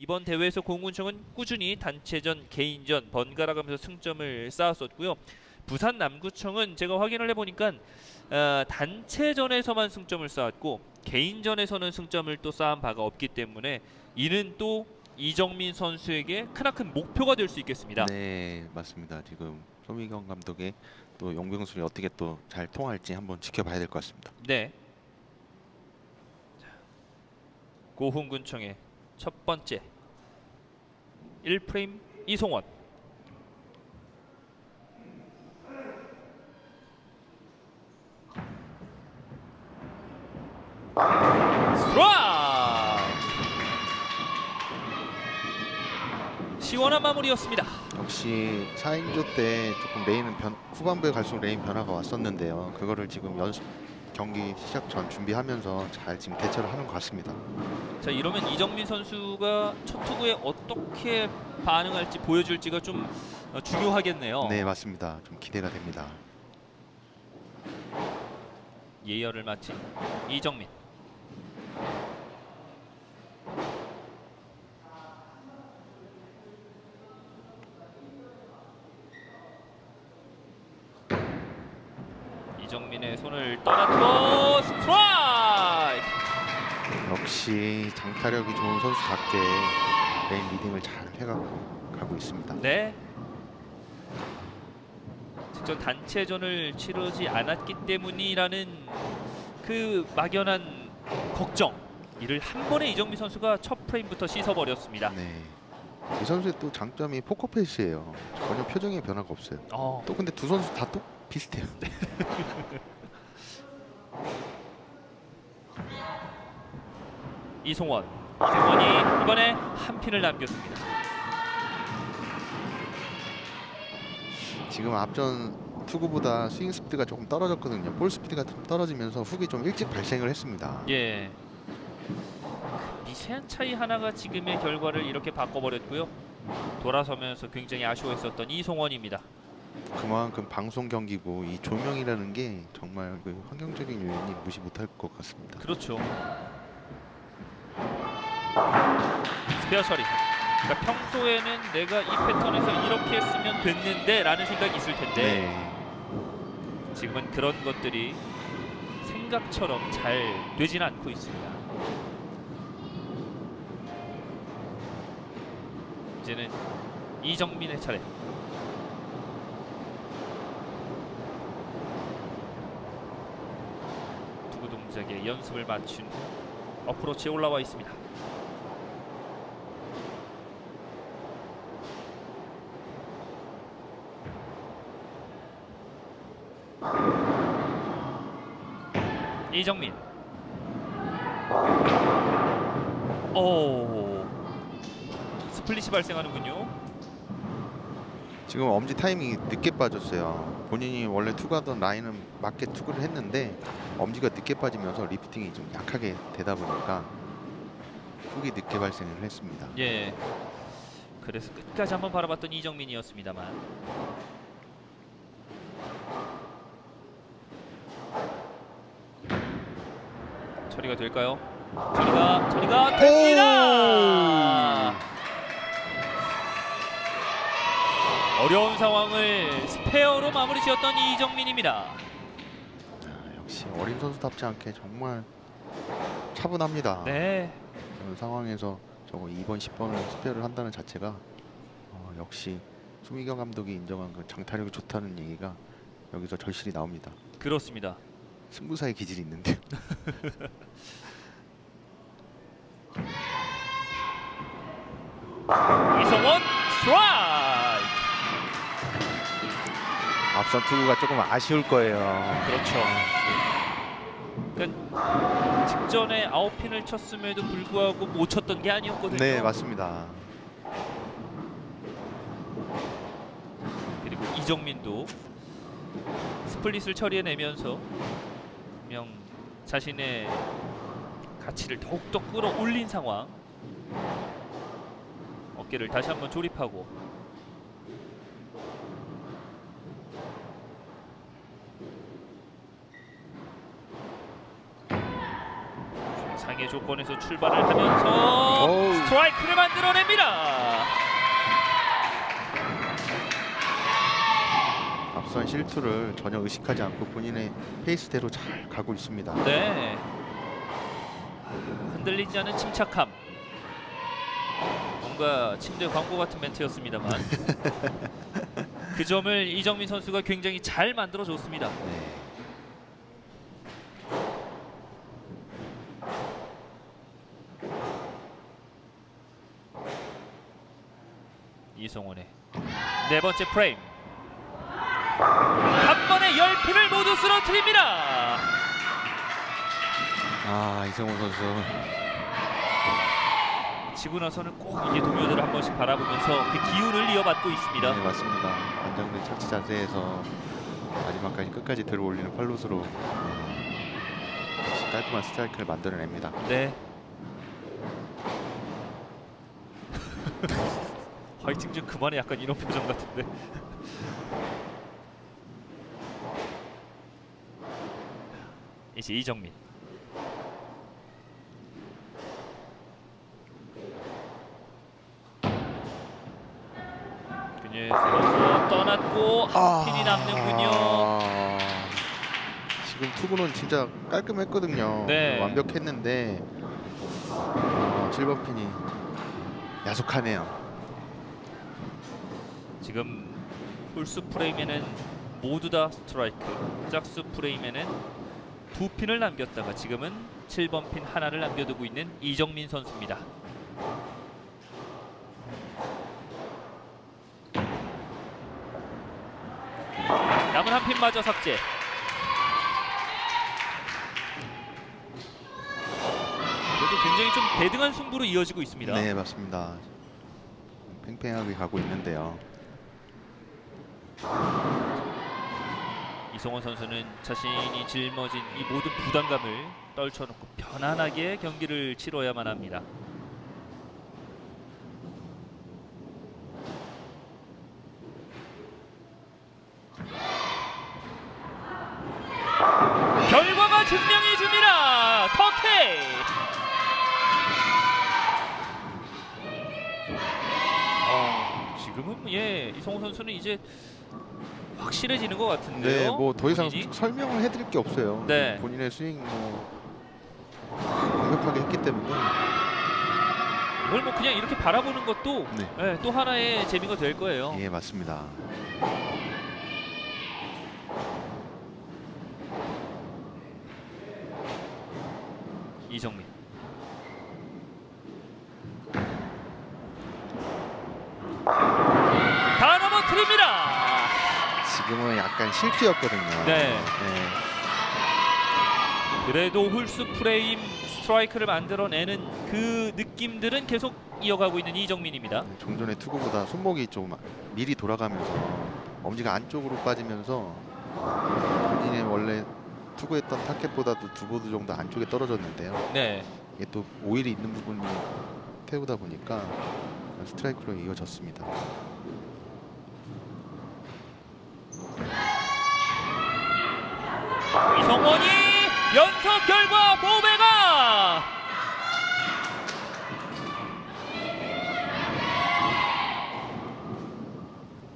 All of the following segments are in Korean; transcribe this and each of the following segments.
이번 대회에서 공군청은 꾸준히 단체전, 개인전 번갈아 가면서 승점을 쌓았었고요. 부산 남구청은 제가 확인을 해보니까 어, 단체전에서만 승점을 쌓았고 개인전에서는 승점을 또 쌓은 바가 없기 때문에 이는 또 이정민 선수에게 크나큰 목표가 될 수 있겠습니다. 네, 맞습니다. 지금 소미경 감독의 또 용병술이 어떻게 또 잘 통할지 한번 지켜봐야 될 것 같습니다. 네. 자, 고흥군청의 첫 번째 1프레임 이송원. 시원한 마무리였습니다. 역시 4인조 때 조금 레인은 변, 후반부에 갈수록 레인 변화가 왔었는데요. 그거를 지금 연습 경기 시작 전 준비하면서 잘 지금 대처를 하는 것 같습니다. 자 이러면 이정민 선수가 첫 투구에 어떻게 반응할지 보여줄지가 좀 어, 중요하겠네요. 네, 맞습니다. 좀 기대가 됩니다. 예열을 마친 이정민. 이정민의 손을 떠났고 스트라이크. 역시 장타력이 좋은 선수답게 레인 리딩을 잘 해가고 가고 있습니다. 네. 직접 단체전을 치르지 않았기 때문이라는 그 막연한 걱정 이를 한 번에 이정미 선수가 첫 프레임부터 씻어버렸습니다. 네. 이 선수의 또 장점이 포커페이스예요. 전혀 표정에 변화가 없어요. 어, 또 근데 두 선수 다또 비슷해요. 이송원. 이송원이 이번에 한 핀을 남겼습니다. 지금 앞전 투구보다 스윙 스피드가 조금 떨어졌거든요. 볼 스피드가 좀 떨어지면서 훅이 좀 일찍 발생을 했습니다. 예. 미세한 차이 하나가 지금의 결과를 이렇게 바꿔버렸고요. 돌아서면서 굉장히 아쉬워했었던 이송원입니다. 그만큼 방송 경기고 이 조명이라는 게 정말 그 환경적인 요인이 무시 못할 것 같습니다. 그렇죠. 스페어 처리. 그러니까 평소에는 내가 이 패턴에서 이렇게 했으면 됐는데 라는 생각이 있을 텐데 네. 지금은 그런 것들이 생각처럼 잘 되지는 않고 있습니다. 이제는 이정민의 차례. 동작에 연습을 마친 후 어프로치에 올라와 있습니다. 이정민. 오. 스플릿이 발생하는군요. 지금 엄지 타이밍이 늦게 빠졌어요. 본인이 원래 투구하던 라인은 맞게 투구를 했는데 엄지가 늦게 빠지면서 리프팅이 좀 약하게 되다 보니까 훅이 늦게 발생을 했습니다. 예. 그래서 끝까지 한번 바라봤던 이정민이었습니다만. 처리가 될까요? 처리가 처리가 됩니다. 어려운 상황을 스페어로 마무리 지었던 이정민입니다. 아, 역시 어린 선수답지 않게 정말 차분합니다. 네. 그런 상황에서 저거 2번 10번을 스페어를 한다는 자체가 어, 역시 수미경 감독이 인정한 그 장타력이 좋다는 얘기가 여기서 절실히 나옵니다. 그렇습니다. 승부사의 기질이 있는데요. 앞선 투구가 조금 아쉬울 거예요. 그렇죠. 그러니까 직전에 아홉 핀을 쳤음에도 불구하고 못 쳤던 게 아니었거든요. 네 맞습니다. 그리고 이정민도 스플릿을 처리해내면서 분명 자신의 가치를 더욱더 끌어올린 상황. 어깨를 다시 한번 조립하고 최상의 조건에서 출발을 하면서. 스트라이크를 만들어냅니다. 앞선 실투를 전혀 의식하지 않고 본인의 페이스대로 잘 가고 있습니다. 네. 흔들리지 않은 침착함. 뭔가 침대 광고 같은 멘트였습니다만 그 점을 이정민 선수가 굉장히 잘 만들어 줬습니다. 네. 이성원의 네 번째 프레임. 한 번에 열 핀을 모두 쓰러뜨립니다. 아 이성호 선수 지고 나서는 꼭 이게 동료들을 한 번씩 바라보면서 그 기운을 이어받고 있습니다. 네 맞습니다. 안정된 착지 자세에서 마지막까지 끝까지 들어올리는 팔로스로 네, 역시 깔끔한 스트라이크를 만들어냅니다. 네. 화이팅 좀 그만해 약간 이런 표정 같은데. 이제 이정민. 균열에서 떠났고 한 핀이 남는군요. 아, 지금 투구는 진짜 깔끔했거든요. 네. 완벽했는데 어, 7번 핀이 야속하네요. 지금 홀수 프레임에는 모두 다 스트라이크, 짝수 프레임에는 두 핀을 남겼다가 지금은 7번 핀 하나를 남겨두고 있는 이정민 선수입니다. 남은 한 핀마저 삭제. 그래도 굉장히 좀 대등한 승부로 이어지고 있습니다. 네 맞습니다. 팽팽하게 가고 있는데요. 이성원 선수는 자신이 짊어진 이 모든 부담감을 떨쳐놓고 편안하게 경기를 치러야만 합니다. 결과가 증명해 줍니다. 터케이. 어, 지금은 예 이성원 선수는 이제 확실해지는 것 같은데요. 네, 뭐 더 이상 본인이? 설명을 해드릴 게 없어요. 네. 본인의 스윙 뭐 완벽하게 했기 때문에 이걸 뭐 그냥 이렇게 바라보는 것도 네. 예, 또 하나의 재미가 될 거예요. 예 맞습니다. 이정민. 다 넘어뜨립니다. 지금은 약간 실투였거든요. 네. 네. 그래도 홀수 프레임 스트라이크를 만들어내는 그 느낌들은 계속 이어가고 있는 이정민입니다. 네, 좀 전에 투구보다 손목이 좀 미리 돌아가면서 엄지가 안쪽으로 빠지면서 본인의 원래 투구했던 타켓보다도 두 보드 정도 안쪽에 떨어졌는데요. 네. 이게 또 오일이 있는 부분이 태우다 보니까 스트라이크로 이어졌습니다. 이성원이 연속 결과 보배가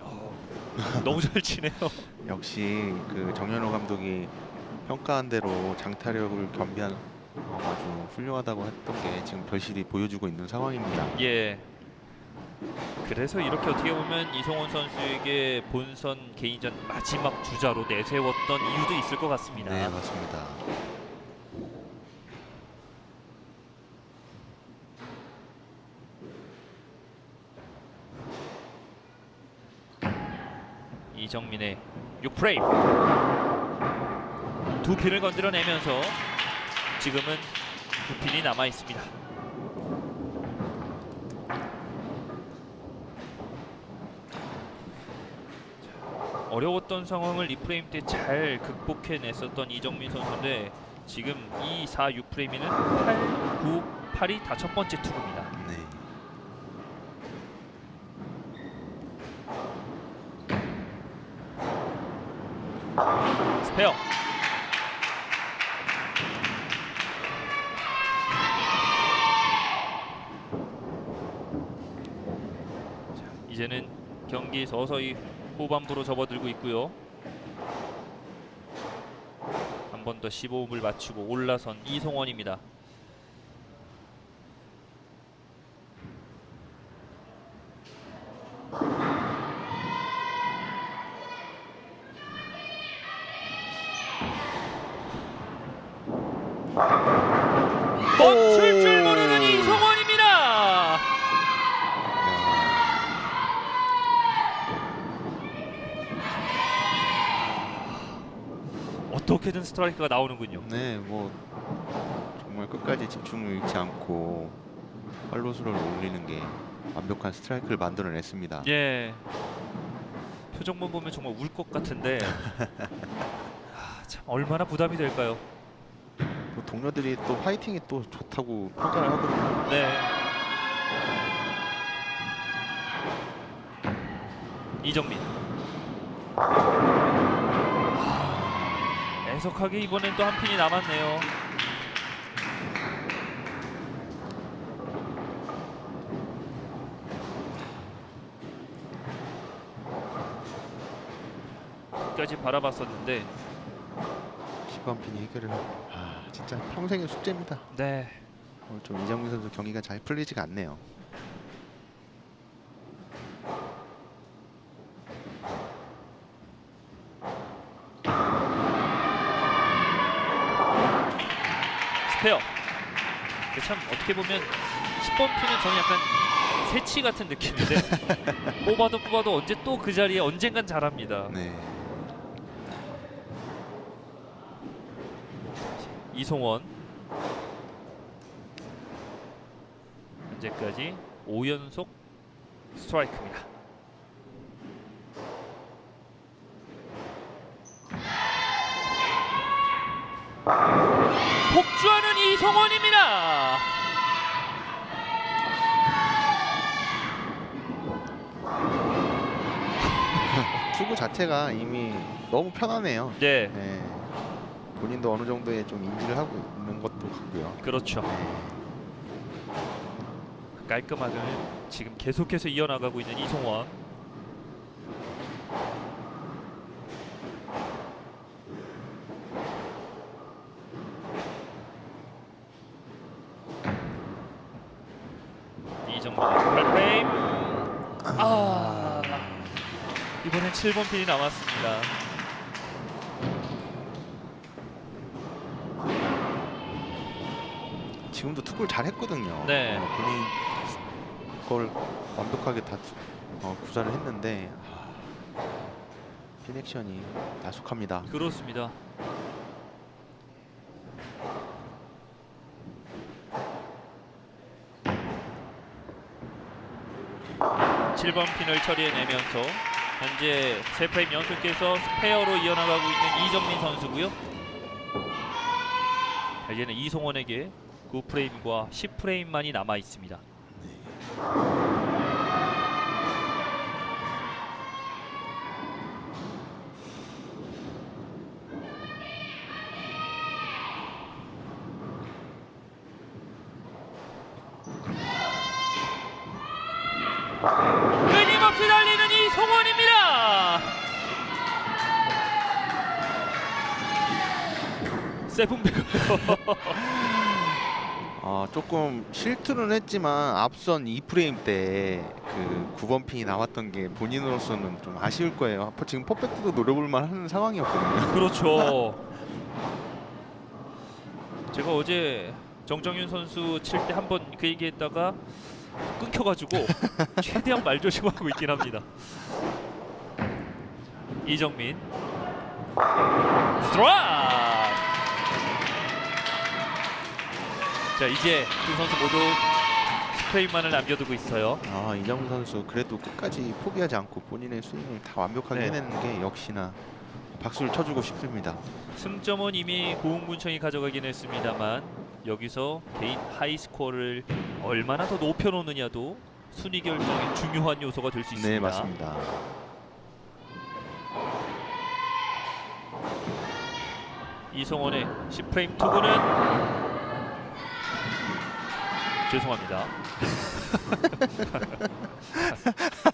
어, 너무 잘 치네요. 역시 그 정현호 감독이 평가한 대로 장타력을 겸비한 어, 아주 훌륭하다고 했던 게 지금 결실이 보여주고 있는 상황입니다. 예. 그래서 이렇게 어떻게 보면 이성원 선수에게 본선 개인전 마지막 주자로 내세웠던 이유도 있을 것 같습니다. 네 맞습니다. 이정민의 6프레임 두 핀을 건드려내면서 지금은 두 핀이 남아 있습니다. 어려웠던 상황을 이 프레임 때 잘 극복해냈었던 이정민 선수인데 지금 2, 4, 6프레임에는 8, 9, 8이 다 첫 번째 투구입니다. 네. 스페어. 자, 이제는 경기 서서히 후반부로 접어들고 있고요. 한 번 더 15홈을 맞추고 올라선 이송원입니다. 멈출 줄 모르는 이송원입니다. 야, 어떻게든 스트라이크가 나오는군요. 네, 뭐 정말 끝까지 집중을 잃지 않고 팔로스를 올리는 게 완벽한 스트라이크를 만들어냈습니다. 예. 표정만 보면 정말 울 것 같은데 아, 참 얼마나 부담이 될까요? 또 동료들이 또 화이팅이 또 좋다고 평가를 하거든요. 네. 이정민. 아, 애석하게 이번엔 또 한 핀이 남았네요. 까지 바라봤었는데 10번 핀이 해결을 아 진짜 평생의 숙제입니다. 네 오늘 좀 이정민 선수 경기가 잘 풀리지가 않네요. 스페어. 근데 참 어떻게 보면 10번 피는 저는 약간 새치 같은 느낌인데 뽑아도 뽑아도 언제 또 그 자리에 언젠간 잘합니다. 네. 이송원 현재까지 5연속 스트라이크입니다. 폭주하는 이송원입니다. 투구 자체가 이미 너무 편하네요. 네, 네. 본인도 어느 정도의 좀 인지를 하고 있는 것도 같고요. 그렇죠. 네. 깔끔하게 지금 계속해서 이어나가고 있는 이송원. 이정민 팔프레임. 아 이번엔 7번 핀이 남았습니다. 지금도 투구를 잘 했거든요. 네. 어, 본인 걸 완벽하게 다 투- 어, 구사를 했는데 아, 피넥션이 나속합니다. 그렇습니다. 칠번 핀을 처리해내면서 현재 세 프레임 연속해서 스페어로 이어나가고 있는 이정민 선수고요. 이제는 이송원에게 9프레임과 10프레임만이 남아 있습니다. 세븐베가요. 아, 조금 실투는 했지만 앞선 2프레임 때 그 9번 핀이 나왔던 게 본인으로서는 좀 아쉬울 거예요. 지금 퍼펙트도 노려볼 만한 상황이었거든요. 그렇죠. 제가 어제 정정윤 선수 칠 때 한 번 그 얘기했다가 끊겨가지고 최대한 말 조심하고 있긴 합니다. 이정민 스트라 자 이제 두 선수 모두 10프레임만을 남겨두고 있어요. 아, 이정훈 선수 그래도 끝까지 포기하지 않고 본인의 스윙을 다 완벽하게 네. 해내는 게 역시나 박수를 쳐주고 싶습니다. 승점은 이미 고흥군청이 가져가긴 했습니다만 여기서 개인 하이 스코어를 얼마나 더 높여놓느냐도 순위 결정에 중요한 요소가 될 수 있습니다. 네, 맞습니다. 이성원의 10프레임 투구는 죄송합니다.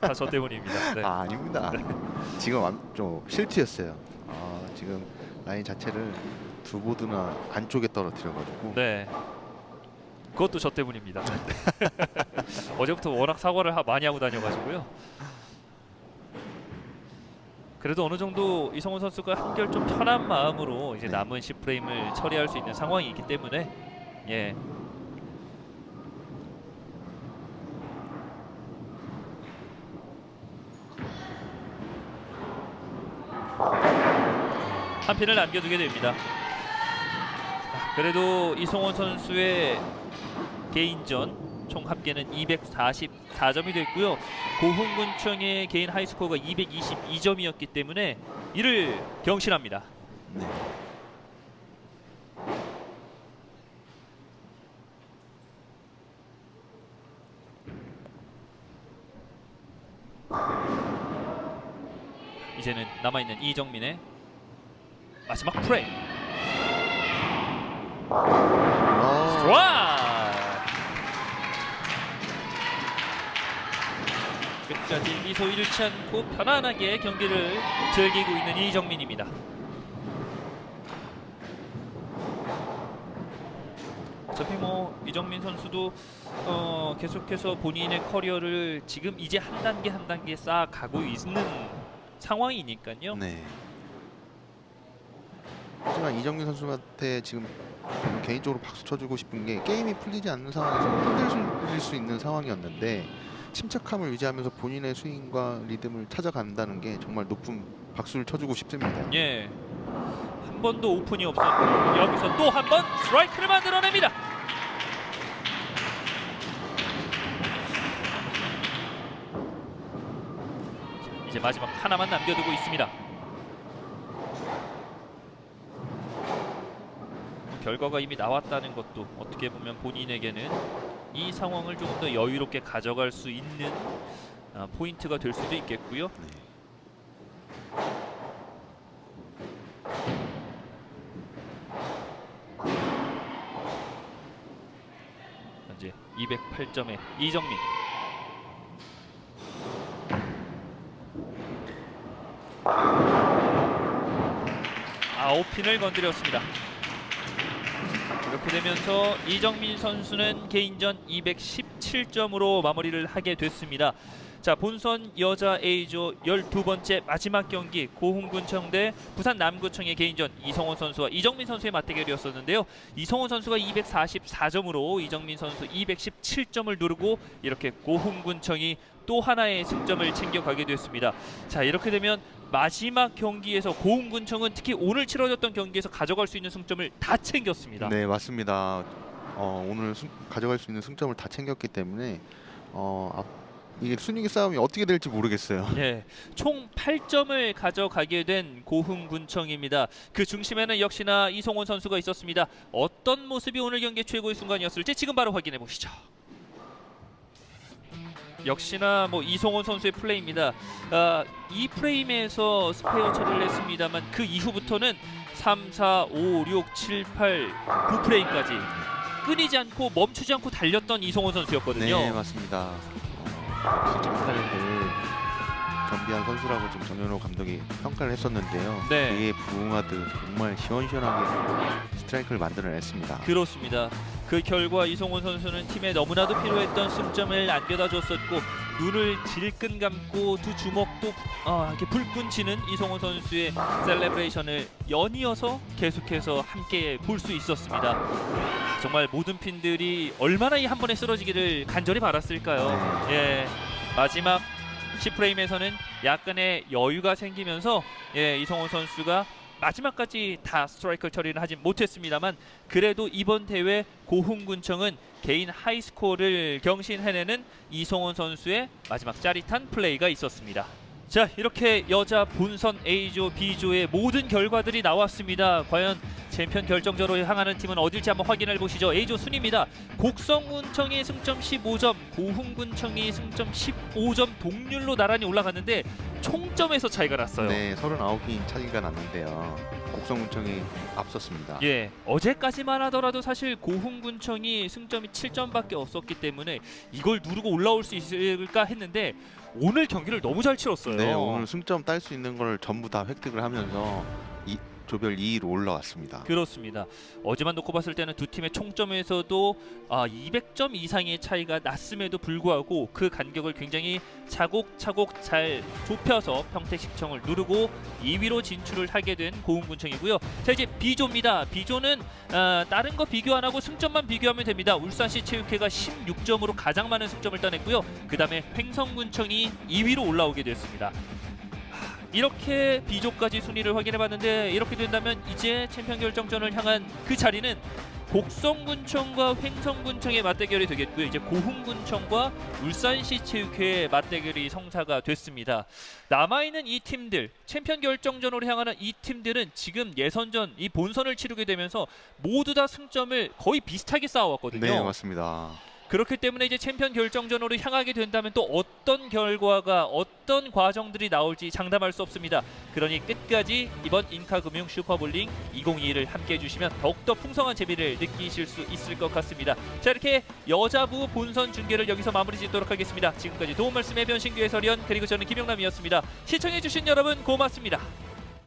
다섯 저 때문입니다. 네. 아 아닙니다. 지금 완- 좀 실투였어요. 아, 지금 라인 자체를 두 보드나 안쪽에 떨어뜨려가지고 네. 그것도 저 때문입니다. 어제부터 워낙 사과를 하- 많이 하고 다녀가지고요. 그래도 어느 정도 이성훈 선수가 한결 좀 편한 마음으로 이제 네. 남은 10프레임을 처리할 수 있는 상황이 있기 때문에 예. 한 핀을 남겨두게 됩니다. 자, 그래도 이성원 선수의 개인전 총 합계는 244점이 됐고요. 고흥군청의 개인 하이스코어가 222점이었기 때문에 이를 경신합니다. 네. 이제는 남아있는 이정민의 마지막 프레임. 아, 좋아. 끝까지 미소 잃지 않고 편안하게 경기를 즐기고 있는 이정민입니다. 어차피 뭐 이정민 선수도 어, 계속해서 본인의 커리어를 지금 이제 한 단계 한 단계 쌓아가고 있는 상황이니까요. 네. 하지만 이정민 선수한테 지금 개인적으로 박수 쳐주고 싶은 게 게임이 풀리지 않는 상황에서 흔들릴 수 있는 상황이었는데 침착함을 유지하면서 본인의 스윙과 리듬을 찾아간다는 게 정말 높은 박수를 쳐주고 싶습니다. 예. 한 번도 오픈이 없었고 여기서 또 한 번 스트라이크를 만들어냅니다. 자, 이제 마지막 하나만 남겨두고 있습니다. 결과가 이미 나왔다는 것도 어떻게 보면 본인에게는 이 상황을 조금 더 여유롭게 가져갈 수 있는 아, 포인트가 될 수도 있겠고요. 네. 현재 208점의 이정민. 아홉 핀을 건드렸습니다. 이렇게 되면서 이정민 선수는 개인전 217점으로 마무리를 하게 됐습니다. 자 본선 여자 A조 12번째 마지막 경기 고흥군청 대 부산 남구청의 개인전 이성원 선수와 이정민 선수의 맞대결이었었는데요. 이성원 선수가 244점으로 이정민 선수 217점을 누르고 이렇게 고흥군청이 또 하나의 승점을 챙겨가게 됐습니다. 자 이렇게 되면 마지막 경기에서 고흥군청은 특히 오늘 치러졌던 경기에서 가져갈 수 있는 승점을 다 챙겼습니다. 네 맞습니다. 어, 오늘 승- 가져갈 수 있는 승점을 다 챙겼기 때문에 어, 앞- 이게 순위기 싸움이 어떻게 될지 모르겠어요. 예, 총 8점을 가져가게 된 고흥 군청입니다. 그 중심에는 역시나 이성원 선수가 있었습니다. 어떤 모습이 오늘 경기 최고의 순간이었을지 지금 바로 확인해 보시죠. 역시나 뭐 이성원 선수의 플레이입니다. 아, 이 프레임에서 스페어 처리를 했습니다만 그 이후부터는 3, 4, 5, 6, 7, 8, 9 프레임까지 끊이지 않고 멈추지 않고 달렸던 이성원 선수였거든요. 네 맞습니다. 어, 역시 장타력을 겸비한 선수라고 지금 정현호 감독이 평가를 했었는데요. 네. 그에 부응하듯 정말 시원시원하게 스트라이크를 만들어냈습니다. 그렇습니다. 그 결과 이성훈 선수는 팀에 너무나도 필요했던 승점을 안겨다 줬었고 눈을 질끈 감고 두 주먹도 어, 이렇게 불끈 치는 이성훈 선수의 셀레브레이션을 연이어서 계속해서 함께 볼 수 있었습니다. 정말 모든 핀들이 얼마나 이 한 번에 쓰러지기를 간절히 바랐을까요? 예, 마지막 10프레임에서는 약간의 여유가 생기면서 예, 이성훈 선수가 마지막까지 다 스트라이크 처리를 하진 못했습니다만 그래도 이번 대회 고흥군청은 개인 하이스코어를 경신해내는 이성훈 선수의 마지막 짜릿한 플레이가 있었습니다. 자 이렇게 여자 본선 A조, B조의 모든 결과들이 나왔습니다. 과연 챔피언 결정전으로 향하는 팀은 어딜지 한번 확인해 보시죠. A조 순입니다. 곡성군청이 승점 15점, 고흥군청이 승점 15점 동률로 나란히 올라갔는데 총점에서 차이가 났어요. 네, 39개 차이가 났는데요. 곡성군청이 앞섰습니다. 예, 어제까지만 하더라도 사실 고흥군청이 승점이 7점밖에 없었기 때문에 이걸 누르고 올라올 수 있을까 했는데 오늘 경기를 너무 잘 치렀어요. 네, 오늘 승점 딸 수 있는 걸 전부 다 획득을 하면서 이, 조별 2위로 올라왔습니다. 그렇습니다. 어제만 놓고 봤을 때는 두 팀의 총점에서도 아, 200점 이상의 차이가 났음에도 불구하고 그 간격을 굉장히 차곡차곡 잘 좁혀서 평택시청을 누르고 2위로 진출을 하게 된 고흥군청이고요. 자 이제 B조입니다. B조는 아, 다른 거 비교 안 하고 승점만 비교하면 됩니다. 울산시 체육회가 16점으로 가장 많은 승점을 따냈고요. 그 다음에 횡성군청이 2위로 올라오게 됐습니다. 이렇게 B조까지 순위를 확인해봤는데 이렇게 된다면 이제 챔피언 결정전을 향한 그 자리는 곡성군청과 횡성군청의 맞대결이 되겠고요. 이제 고흥군청과 울산시 체육회의 맞대결이 성사가 됐습니다. 남아있는 이 팀들 챔피언 결정전으로 향하는 이 팀들은 지금 예선전 이 본선을 치르게 되면서 모두 다 승점을 거의 비슷하게 쌓아왔거든요. 네, 맞습니다. 그렇기 때문에 이제 챔피언 결정전으로 향하게 된다면 또 어떤 결과가 어떤 과정들이 나올지 장담할 수 없습니다. 그러니 끝까지 이번 인카금융 슈퍼볼링 2022를 함께 해 주시면 더욱더 풍성한 재미를 느끼실 수 있을 것 같습니다. 자 이렇게 여자부 본선 중계를 여기서 마무리 짓도록 하겠습니다. 지금까지 도움 말씀의 변신규 해설위원 그리고 저는 김영남이었습니다. 시청해 주신 여러분 고맙습니다.